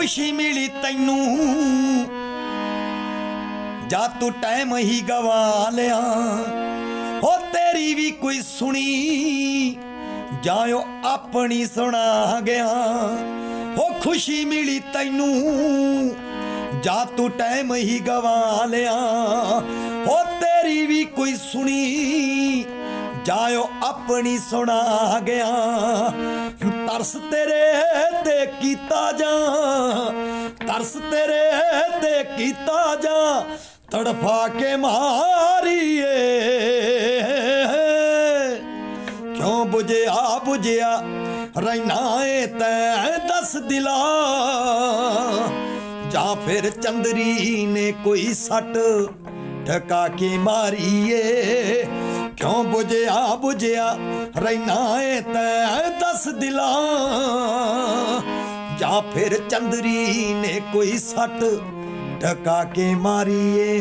ਖੁਸ਼ੀ ਮਿਲੀ ਤੈਨੂੰ। ਜਾ ਤੂੰ ਟਾਈਮ ਹੀ ਗਵਾ ਲਿਆ। ਹੋ ਤੇਰੀ ਵੀ ਕੋਈ ਸੁਣੀ। ਜਾਇਓ ਆਪਣੀ ਸੁਣਾ ਗਿਆ। ਹੋ ਖੁਸ਼ੀ ਮਿਲੀ ਤੈਨੂੰ। ਜਾ ਤੂੰ ਟਾਈਮ ਹੀ ਗਵਾ ਲਿਆ। ਹੋ ਤੇਰੀ ਵੀ ਕੋਈ ਸੁਣੀ। ਜਾਇਓ ਆਪਣੀ ਸੁਣਾ ਗਿਆ। ਤਰਸ ਤੇਰੇ ਤੇ ਕੀਤਾ ਜਾ, ਤਰਸ ਤੇਰੇ ਤੇ ਕੀਤਾ ਜਾ, ਤੜਫਾ ਕੇ ਮਾਰੀਏ। ਕਿਉਂ 부ਝਿਆ 부ਝਿਆ ਰਹਿਣਾ ਏ ਤੈ, ਦਸ ਦਿਲਾ। ਜਾਂ ਫਿਰ ਚੰਦਰੀ ਨੇ ਕੋਈ ਸੱਟ ਠਕਾ ਕੇ ਮਾਰੀਏ? ਕਿਉਂ ਬੁਝਿਆ ਬੁਝਿਆ ਰਹਿਣਾ ਏ ਤੈ? ਦਸ ਦਿਲਾਂ। ਜਾਂ ਫਿਰ ਚੰਦਰੀ ਨੇ ਕੋਈ ਸੱਟ? ਠਕਾ ਕੇ ਮਾਰੀਏ?